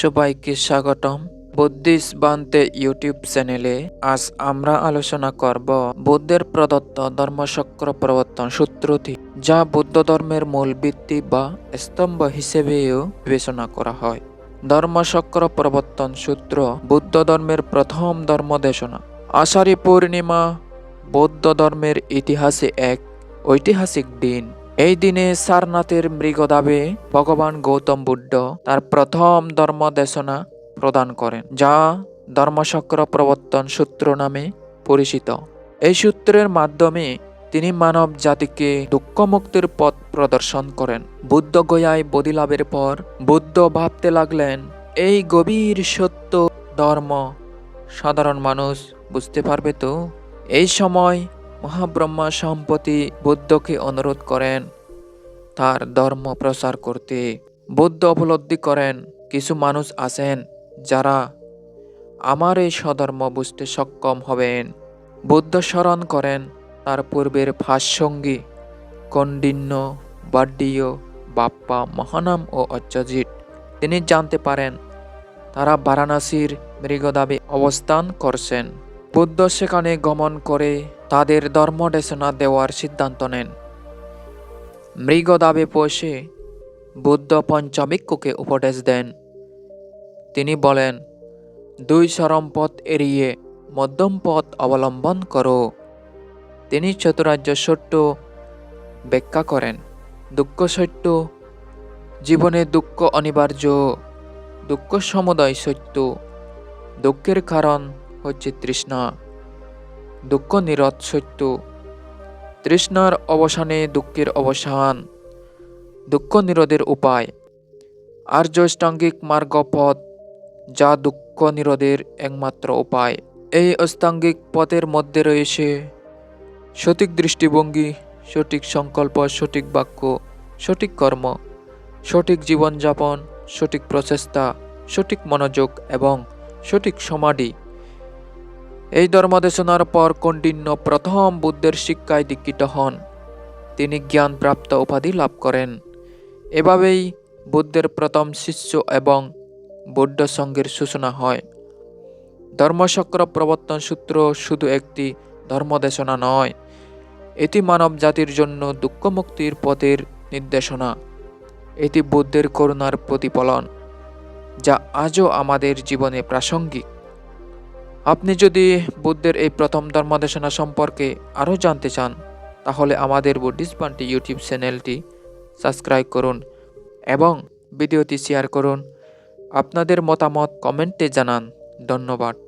সবাইকে স্বাগতম। Buddhist Bhante YouTube চ্যানেলে আজ আমরা আলোচনা করব বুদ্ধের প্রদত্ত ধর্মচক্র প্রবর্তন সূত্রটি, যা বুদ্ধ ধর্মের মূল ভিত্তি বা স্তম্ভ হিসেবেও বিবেচনা করা হয়। ধর্মচক্র প্রবর্তন সূত্র বুদ্ধ ধর্মের প্রথম ধর্মদেশনা আষাঢ়ী পূর্ণিমা বৌদ্ধ ধর্মের ইতিহাসে এক ঐতিহাসিক দিন। এই দিনে সারনাথের মৃগদাবে ভগবান গৌতম বুদ্ধ তার প্রথম ধর্মদেশনা প্রদান করেন, যা ধর্মচক্র প্রবর্তন সূত্র নামে পরিচিত। এই সূত্রের মাধ্যমে তিনি মানব জাতিকে দুঃখ মুক্তির পথ প্রদর্শন করেন। বুদ্ধ গয়ায় বদিলাভের পর বুদ্ধ ভাবতে লাগলেন, এই গভীর সত্য ধর্ম, সাধারণ মানুষ বুঝতে পারবে তো? এই সময় মহাব্রহ্মা সম্পত্তি বুদ্ধকে অনুরোধ করেন। তার ধর্ম প্রচার করতে বুদ্ধ উপলব্ধি করেন। কিছু মানুষ আছেন যারা আমার এই স্বধর্ম বুঝতে সক্ষম হবেন। বুদ্ধ স্মরণ করেন তার পূর্বের ভাষ্যঙ্গী কণ্ডিন্য, বাড্ডীয়, বাপ্পা, মহানাম ও অচ্যজিৎ। তিনি জানতে পারেন তারা বারাণসীর মৃগদাবে অবস্থান করছেন। বুদ্ধ সেখানে গমন করে তাদের ধর্মদেশনা দেওয়ার সিদ্ধান্ত নেন। মৃগদাবে পৌঁছে বুদ্ধ পঞ্চমিক্ষুকে উপদেশ দেন। তিনি বলেন, দুই চরম পথ এড়িয়ে মধ্যম পথ অবলম্বন করো। তিনি চতুরাজ্য সত্য ব্যাখ্যা করেন, দুঃখ সত্য, জীবনে দুঃখ অনিবার্য, দুঃখ সমুদয় সত্য। দুঃখের কারণ হচ্ছে তৃষ্ণা। দুঃখ নিরত সত্য। তৃষ্ণার অবসানে দুঃখের অবসান। দুঃখ নিরোধের উপায়। আর্যষ্টাঙ্গিক মার্গ পথ, যা দুঃখ নিরোধের একমাত্র উপায়। এই অষ্টাঙ্গিক পথের মধ্যে রয়েছে সঠিক দৃষ্টিভঙ্গি, সঠিক সংকল্প, সঠিক বাক্য, সঠিক কর্ম, সঠিক জীবনযাপন, সঠিক প্রচেষ্টা, সঠিক মনোযোগ এবং সঠিক সমাধি। এই ধর্মদেশনার পর কণ্ডিন্য প্রথম বুদ্ধের শিক্ষায় দীক্ষিত হন। তিনি জ্ঞানপ্রাপ্ত উপাধি লাভ করেন। এভাবেই বুদ্ধের প্রথম শিষ্য এবং বৌদ্ধ সঙ্গের সূচনা হয়। ধর্মচক্র প্রবর্তন সূত্র শুধু একটি ধর্মদেশনা নয়, এটি মানব জাতির জন্য দুঃখমুক্তির পথের নির্দেশনা। এটি বুদ্ধের করুণার প্রতিফলন, যা আজও আমাদের জীবনে প্রাসঙ্গিক। আপনি যদি বুদ্ধের এই প্রথম ধর্মদেশনা সম্পর্কে আরও জানতে চান, তাহলে আমাদের বুদ্ধিস্ট বান্টি ইউটিউব চ্যানেলটি সাবস্ক্রাইব করুন এবং ভিডিওটি শেয়ার করুন। আপনাদের মতামত কমেন্টে জানান। ধন্যবাদ।